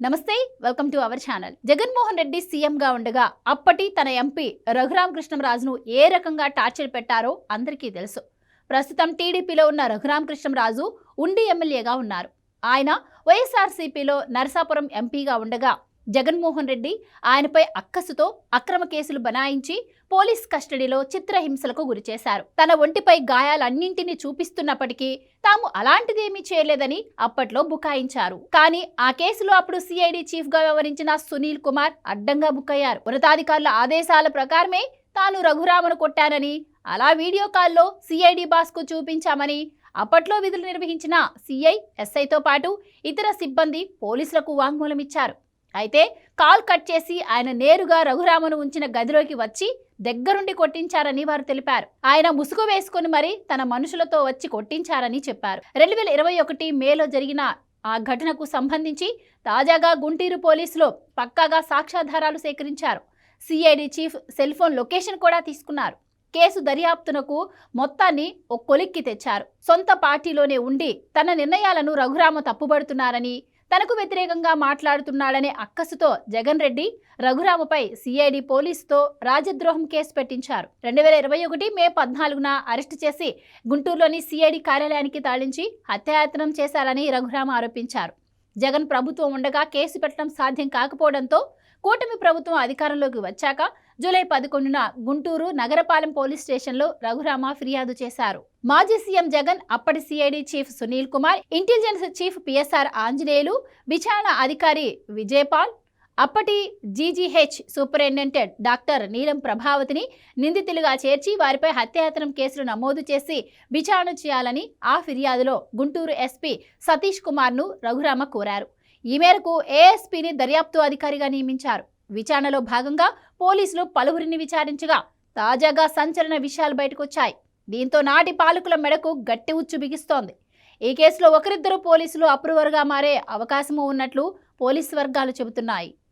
నమస్తే welcome to our channel. Jaganmohan Reddy సీఎంగా ఉండగా అప్పటి తన ఎంపీ రఘురామ కృష్ణరాజును ఏ రకంగా టార్చర్ పెట్టారో అందరికీ తెలుసు. ప్రస్తుతం టీడీపీలో ఉన్న రఘురామ కృష్ణరాజు ఉండి ఎమ్మెల్యేగా ఉన్నారు. ఆయన వైఎస్ఆర్సీపీలో నరసాపురం ఎంపీగా ఉండగా జగన్మోహన్ రెడ్డి ఆయనపై అక్కసుతో అక్రమ కేసులు బనాయించి పోలీస్ కస్టడీలో చిత్రహింసలకు గురిచేశారు తన ఒంటిపై గాయాలన్నింటినీ చూపిస్తున్నప్పటికీ తాము అలాంటిదేమీ చేయలేదని అప్పట్లో బుకాయించారు. కానీ ఆ కేసులో అప్పుడు సిఐడి చీఫ్గా వ్యవహరించిన సునీల్ కుమార్ అడ్డంగా బుక్కయ్యారు. ఉన్నతాధికారుల ఆదేశాల ప్రకారమే తాను రఘురామను కొట్టానని అలా వీడియో కాల్లో సిఐడి బాస్కు చూపించామని అప్పట్లో విధులు నిర్వహించిన సిఐ ఎస్ఐతో పాటు ఇతర సిబ్బంది పోలీసులకు వాంగ్మూలమిచ్చారు. అయితే కాల్ కట్ చేసి ఆయన నేరుగా రఘురామను ఉంచిన గదిలోకి వచ్చి దగ్గరుండి కొట్టించారని వారు తెలిపారు. ఆయన ముసుగు వేసుకుని మరి తన మనుషులతో వచ్చి కొట్టించారని చెప్పారు. రెండు వేల ఇరవై ఒకటి మేలో జరిగిన ఆ ఘటనకు సంబంధించి తాజాగా గుంటూరు పోలీసులు పక్కాగా సాక్ష్యాధారాలు సేకరించారు. CID chief cell phone location కూడా తీసుకున్నారు. కేసు దర్యాప్తునకు మొత్తాన్ని ఓ కొలిక్కి తెచ్చారు. సొంత పార్టీలోనే ఉండి తన నిర్ణయాలను రఘురామ తప్పుబడుతున్నారని తనకు వ్యతిరేకంగా మాట్లాడుతున్నాడనే అక్కసుతో జగన్ రెడ్డి రఘురామపై సిఐడి పోలీసుతో రాజద్రోహం కేసు పెట్టించారు. రెండు వేల ఇరవై ఒకటి మే పద్నాలుగున అరెస్టు చేసి గుంటూరులోని సిఐడి కార్యాలయానికి తాళించి హత్యాయత్నం చేశారని రఘురామ ఆరోపించారు. జగన్ ప్రభుత్వం ఉండగా కేసు పెట్టడం సాధ్యం కాకపోవడంతో కూటమి ప్రభుత్వం అధికారంలోకి వచ్చాక జూలై పదకొండున గుంటూరు నగరపాలెం పోలీస్ స్టేషన్లో రఘురామ ఫిర్యాదు చేశారు. మాజీ సీఎం జగన్ అప్పటి CID chief Sunil Kumar intelligence chief PSR Anjaneyulu విచారణ అధికారి విజయపాల్ అప్పటి జీజీహెచ్ సూపరింటెండెంట్ డాక్టర్ నీలం ప్రభావతిని నిందితులుగా చేర్చి వారిపై హత్యాయత్నం కేసులు నమోదు చేసి విచారణ చేయాలని ఆ ఫిర్యాదులో గుంటూరు ఎస్పీ సతీష్ కుమార్ను రఘురామ కోరారు. ఈ మేరకు ఏఎస్పీని దర్యాప్తు అధికారిగా నియమించారు. విచారణలో భాగంగా పోలీసులు పలువురిని విచారించగా తాజాగా సంచలన విషయాలు బయటకొచ్చాయి. దీంతో నాటి పాలకుల మెడకు గట్టి ఉచ్చు బిగిస్తోంది. ఈ కేసులో ఒకరిద్దరు పోలీసులు అప్రూవర్గా మారే అవకాశము ఉన్నట్లు పోలీసు వర్గాలు చెబుతున్నాయి.